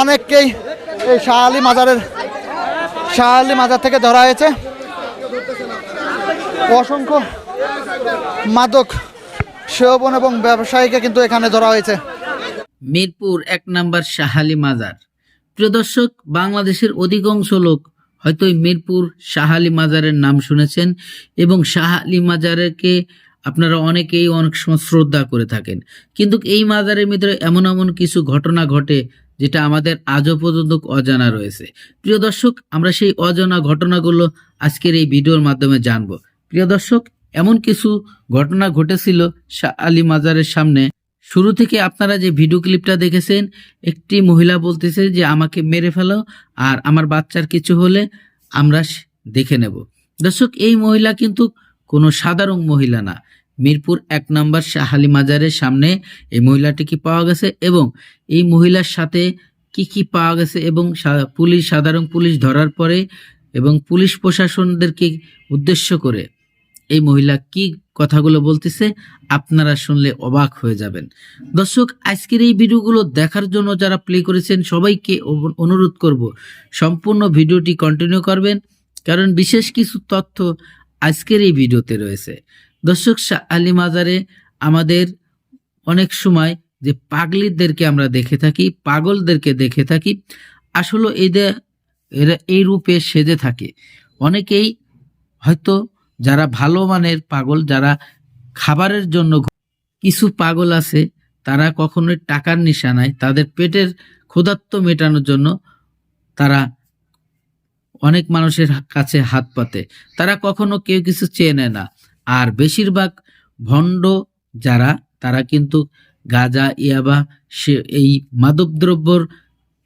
অনেককেই এই শাহ আলী মাজারের শাহ আলী মাজার থেকে ধরা হয়েছে। অসংখ্য মাদক, সেবন এবং ব্যবসায়ীকে কিন্তু এখানে ধরা হয়েছে। মিরপুর এক নাম্বার শাহালি মাজার। প্রিয় দর্শক, বাংলাদেশের অধিকাংশ লোক হয়তো মিরপুর শাহালি মাজারের নাম শুনেছেন এবং শাহালি মাজারকে আপনারা অনেকেই অনেক সময় শ্রদ্ধা করে থাকেন। কিন্তু এই মাজারের ভিতরে এমন এমন কিছু ঘটনা ঘটে যেটা আমাদের আজও পর্যন্ত অজানা রয়েছে। প্রিয় দর্শক, আমরা সেই অজানা ঘটনাগুলো আজকের এই ভিডিওর মাধ্যমে জানব। প্রিয় দর্শক, এমন কিছু ঘটনা ঘটেছিল শাহ আলী মাজারের সামনে। শুরু থেকে আপনারা যে ভিডিও ক্লিপটা দেখেছেন, একটি মহিলা বলতেছে যে, আমাকে মেরে ফেলো আর আমার বাচ্চার কিছু হলে আমরা দেখে নেব। দর্শক, এই মহিলা কিন্তু কোনো সাধারণ মহিলা না। মিরপুর এক নম্বর শাহালি মাজারের সামনে এই মহিলাটিকে পাওয়া গেছে এবং এই মহিলার সাথে কি কি পাওয়া গেছে এবং পুলিশ, সাধারণ পুলিশ ধরার পরে এবং পুলিশ প্রশাসনদেরকে উদ্দেশ্য করে এই মহিলা কি কথাগুলো বলতেছে আপনারা শুনলে অবাক হয়ে যাবেন। দর্শক, আজকের এই ভিডিওগুলো দেখার জন্য যারা প্লে করেছেন সবাইকে অনুরোধ করব সম্পূর্ণ ভিডিওটি কন্টিনিউ করবেন, কারণ বিশেষ কিছু তথ্য আজকের এই ভিডিওতে রয়েছে। দর্শক শাহ আলী মাজারে আমাদের অনেক সময় যে পাগলিদেরকে আমরা দেখে থাকি, পাগলদেরকে দেখে থাকি, আসলে এদের, এরা এই রূপে সেজে থাকে। অনেকেই হয়তো যারা ভালো মানের পাগল, যারা খাবারের জন্য কিছু পাগল আছে, তারা কখনোই টাকার নিশানায়, তাদের পেটের ক্ষুধার্ত মেটানোর জন্য তারা অনেক মানুষের কাছে হাত পাতে। তারা কখনো কেউ কিছু চেয়ে নেয় না। আর বেশিরভাগ ভণ্ড যারা, তারা কিন্তু গাঁজা, ইয়াবা, সে এই মাদকদ্রব্যর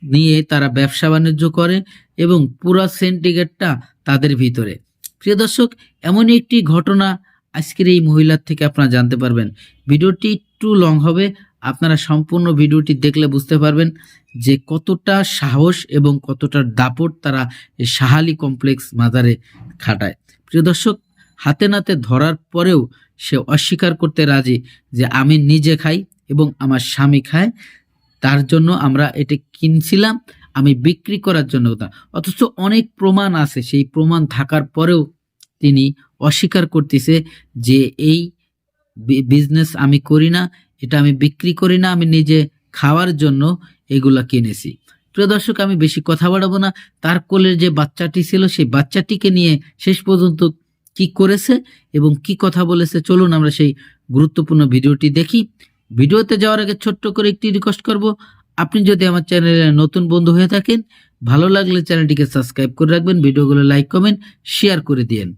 নিয়ে তারা ব্যবসা বাণিজ্য করে এবং পুরো সেন্টিগেটটা তাদের ভিতরে। প্রিয় দর্শক, এমনই একটি ঘটনা আজকের এই মহিলার থেকে আপনারা জানতে পারবেন। ভিডিওটি একটু লং হবে, আপনারা সম্পূর্ণ ভিডিওটি দেখলে বুঝতে পারবেন যে কতটা সাহস এবং কতটা দাপট তারা সাহালি কমপ্লেক্স মাজারে খাটায়। প্রিয় দর্শক হাতে নাতে ধরার পরেও সে অস্বীকার করতে রাজি যে আমি নিজে খাই এবং আমার স্বামী খায়। তার জন্য আমরা এটা কিনছিলাম, আমি বিক্রি করার জন্য না অথচ অনেক প্রমাণ আছে, সেই প্রমাণ থাকার পরেও তিনি অস্বীকার করতেছে যে এই বিজনেস আমি করি না, এটা আমি বিক্রি করি না, আমি নিজে খাওয়ার জন্য এগুলা কিনেছি। প্রিয় দর্শক, আমি বেশি কথা বাড়াবো না। তার কোলের যে বাচ্চাটি ছিল, সেই বাচ্চাটিকে নিয়ে শেষ পর্যন্ত কি করেছে এবং কি কথা বলেছে, চলুন আমরা সেই গুরুত্বপূর্ণ ভিডিওটি দেখি। ভিডিওতে যাওয়ার আগে ছোট্ট করে একটি রিকোয়েস্ট করব। আপনি যদি আমার চ্যানেলে নতুন বন্ধু হয়ে থাকেন, ভালো লাগলে চ্যানেলটিকে সাবস্ক্রাইব করে রাখবেন, ভিডিওগুলো লাইক কমেন্ট শেয়ার করে দিয়েন।